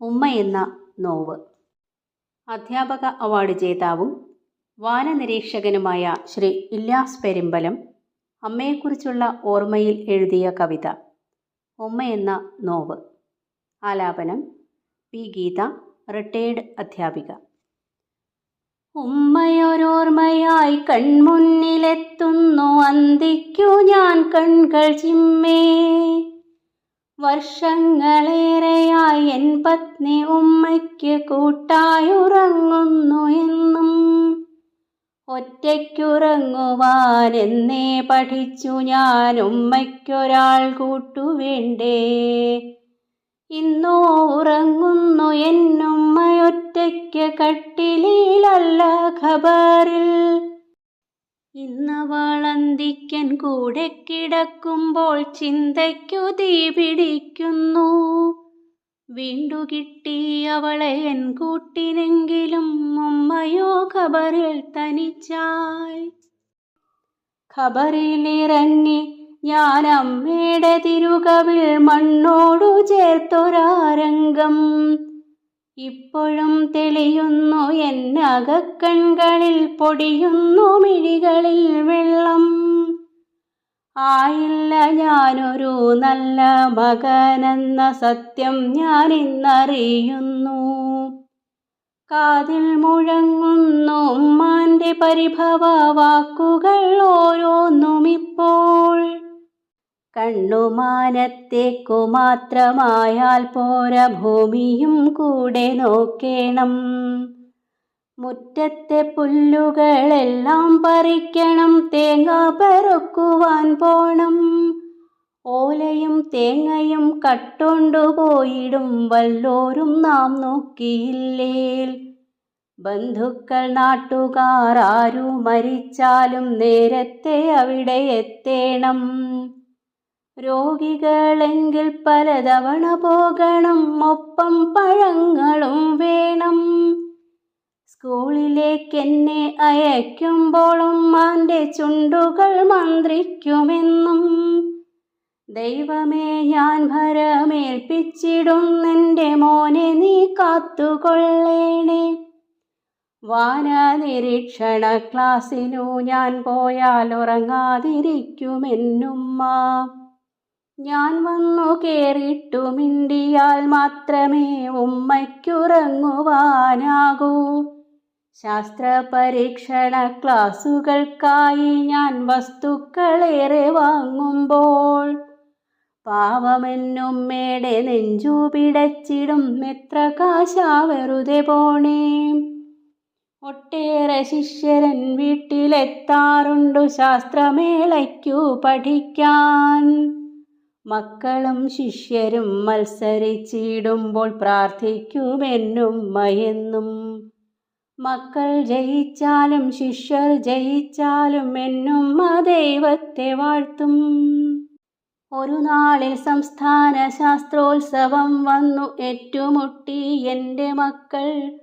ഉമ്മ എന്ന നോവ്. അധ്യാപക അവാർഡ് ജേതാവും വാനനിരീക്ഷകനുമായ ശ്രീ ഇല്യാസ് പെരുമ്പലം അമ്മയെക്കുറിച്ചുള്ള ഓർമ്മയിൽ എഴുതിയ കവിത ഉമ്മ എന്ന നോവ്. ആലാപനം പി ഗീത റിട്ടയേർഡ് അധ്യാപിക. ഉമ്മയൊരോർമ്മയായി കൺമുന്നിലെത്തുന്നു അന്തിക്കു ഞാൻ കൺകൾ ചിമ്മേ. വർഷങ്ങളേറെയായി എൻ പത്നി ഉമ്മയ്ക്ക് കൂട്ടായുറങ്ങുന്നു എന്നും. ഒറ്റയ്ക്കുറങ്ങുവാൻ എന്നേ പഠിച്ചു ഞാൻ ഉമ്മയ്ക്കൊരാൾ കൂട്ടുവേണ്ടേ? ഇന്നോ ഉറങ്ങുന്നു എന്നുമ്മയൊറ്റയ്ക്ക് കട്ടിലിലല്ല ഖബറിൽ. ഇന്നവളന്തിക്കൻ കൂടെ കിടക്കുമ്പോൾ ചിന്തയ്ക്കു തീ പിടിക്കുന്നു. വീണ്ടു കിട്ടി അവളെ എൻ കൂട്ടിനെങ്കിലും ഉമ്മയോ ഖബറിൽ തനിച്ചായി. ഖബറിലിറങ്ങി ഞാൻ അമ്മയുടെ തിരുകവിൽ മണ്ണോടു ചേർത്തൊരാരംഗം. ഇപ്പോഴും തെളിയുന്നു എന്നകക്കൺകളിൽ പൊടിയുന്നു മിഴികളിൽ വെള്ളം. ആയില്ല ഞാനൊരു നല്ല മകനെന്ന സത്യം ഞാൻ ഇന്നറിയുന്നു. കാതിൽ മുഴങ്ങുന്നു ഉമ്മാന്റെ പരിഭവ വാക്കുകൾ ഓരോന്നും ഇപ്പോൾ കണ്ണുമാനത്തേക്കു മാത്രമായാൽ പോര ഭൂമിയും കൂടെ നോക്കേണം. മുറ്റത്തെ പുല്ലുകളെല്ലാം പറിക്കണം തേങ്ങ പെറുക്കുവാൻ പോണം. ഓലയും തേങ്ങയും കട്ടുകൊണ്ടുപോയിടും വല്ലോരും നാം നോക്കിയില്ലേൽ. ബന്ധുക്കൾ നാട്ടുകാർ മരിച്ചാലും നേരത്തെ അവിടെ എത്തേണം. രോഗികളെങ്കിൽ പലതവണ പോകണം ഒപ്പം പഴങ്ങളും വേണം. സ്കൂളിലേക്ക് എന്നെ അയക്കുമ്പോൾ ഉമ്മാന്റെ ചുണ്ടുകൾ മന്ത്രിക്കുമെന്നും ദൈവമേ ഞാൻ ഭരമേൽപ്പിച്ചിടുന്നെന്റെ മോനെ നീ കാത്തുകൊള്ളേണേ. വാനനിരീക്ഷണ ക്ലാസ്സിനു ഞാൻ പോയാൽ ഉറങ്ങാതിരിക്കുമെന്നുമ്മ. ഞാൻ വന്നു കേറിട്ടു മിണ്ടിയാൽ മാത്രമേ ഉമ്മയ്ക്കുറങ്ങുവാനാകൂ. ശാസ്ത്ര പരീക്ഷണ ക്ലാസുകൾക്കായി ഞാൻ വസ്തുക്കളേറെ വാങ്ങുമ്പോൾ പാവമെന്നുമ്മയുടെ നെഞ്ചു പിടച്ചിടും എത്ര കാശാ വെറുതെ പോണേ. ഒട്ടേറെ ശിഷ്യരൻ വീട്ടിലെത്താറുണ്ടു ശാസ്ത്രമേളയ്ക്കു പഠിക്കാൻ. മക്കളും ശിഷ്യരും മത്സരിച്ചിടുമ്പോൾ പ്രാർത്ഥിക്കുമെന്നുമ്മയെന്നും മക്കൾ ജയിച്ചാലും ശിഷ്യർ ജയിച്ചാലും എന്നും ആ ദൈവത്തെ വാഴ്ത്തും. ഒരു നാളിൽ സംസ്ഥാന ശാസ്ത്രോത്സവം വന്നു ഏറ്റുമുട്ടി എന്റെ മക്കൾ.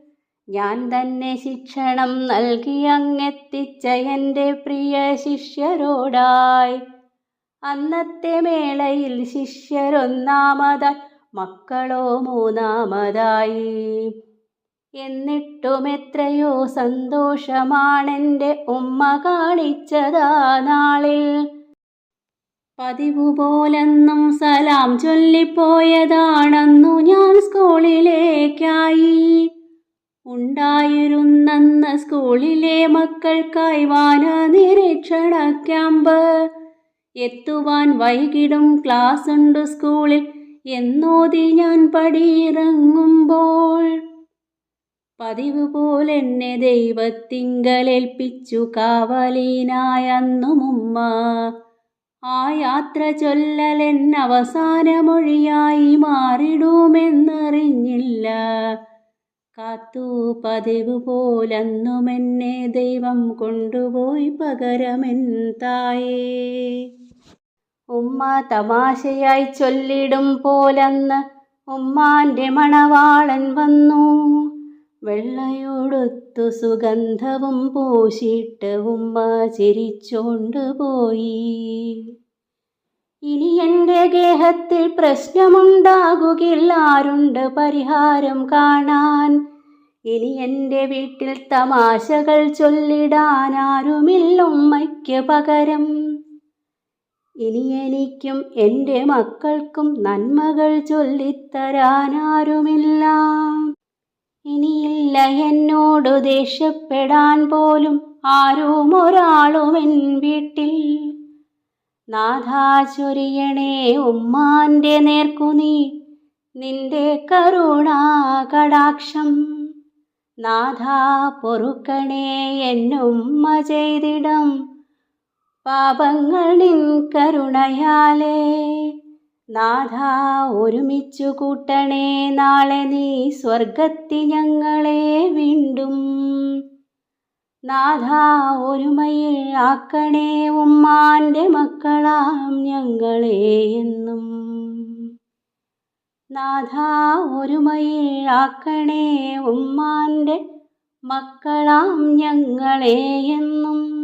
ഞാൻ തന്നെ ശിക്ഷണം നൽകി അങ്ങെത്തിച്ച എന്റെ പ്രിയ ശിഷ്യരോടായി. അന്നത്തെ മേളയിൽ ശിഷ്യരൊന്നാമതായി മക്കളോ മൂന്നാമതായി. എന്നിട്ടും എത്രയോ സന്തോഷമാണെന്റെ ഉമ്മ കാണിച്ചതാ നാളിൽ. പതിവ് പോലെന്നും സലാം ചൊല്ലിപ്പോയതാണെന്നു ഞാൻ സ്കൂളിലേക്കായി. ഉണ്ടായിരുന്നെന്ന സ്കൂളിലെ മക്കൾക്കായി വാന നിരീക്ഷണ ക്യാമ്പ്. എത്തുവാൻ വൈകിടും ക്ലാസ് ഉണ്ട് സ്കൂളിൽ. എന്നോതി ഞാൻ പടിയിറങ്ങുമ്പോൾ പതിവ് പോലെന്നെ ദൈവത്തിങ്കലേൽപ്പിച്ചു കാവലീനായന്നുമുമ്മ ആ യാത്ര ചൊല്ലലെൻ അവസാനമൊഴിയായി മാറിടുമെന്നറിഞ്ഞില്ല. കാത്തു പതിവ് പോലന്നുമെന്നെ ദൈവം കൊണ്ടുപോയി പകരമെൻ തായേ. ഉമ്മ തമാശയായി ചൊല്ലിടും പോലന്ന് ഉമ്മാന്റെ മണവാളൻ വന്നു. വെള്ളയോടൊത്തു സുഗന്ധവും പൂശിട്ട് ഉമ്മ ചിരിച്ചോണ്ട് പോയി. ഇനി എന്റെ ഗേഹത്തിൽ പ്രശ്നമുണ്ടാകുകില്ല ആരുണ്ട് പരിഹാരം കാണാൻ? ഇനി എന്റെ വീട്ടിൽ തമാശകൾ ചൊല്ലിടാൻ ആരുമില്ല ഉമ്മയ്ക്ക് പകരം. ഇനി എനിക്കും എന്റെ മക്കൾക്കും നന്മകൾ ചൊല്ലിത്തരാനാരുമില്ല. ഇനിയില്ല എന്നോട് ദേഷ്യപ്പെടാൻ പോലും ആരും ഒരാളും എൻ വീട്ടിൽ. നാഥാ ചൊരിയണേ ഉമ്മാന്റെ നേർക്കു നീ നിന്റെ കരുണാ കടാക്ഷം. നാഥാ പൊറുക്കണേ എന്നുമ്മ ചെയ്തിടം. പാപങ്ങൾ നിൻ കരുണയാലേ. നാഥ ഒരുമിച്ചു കൂട്ടണേ. നാളെ നീ സ്വർഗത്തി ഞങ്ങളെ വീണ്ടും. നാഥ ഒരുമയിൽ ആക്കണേ. ഉമ്മാന്റെ മക്കളാം ഞങ്ങളെ എന്നും. നാഥ ഒരുമയിൽ ആക്കണേ. ഉമ്മാന്റെ മക്കളാം ഞങ്ങളെ എന്നും.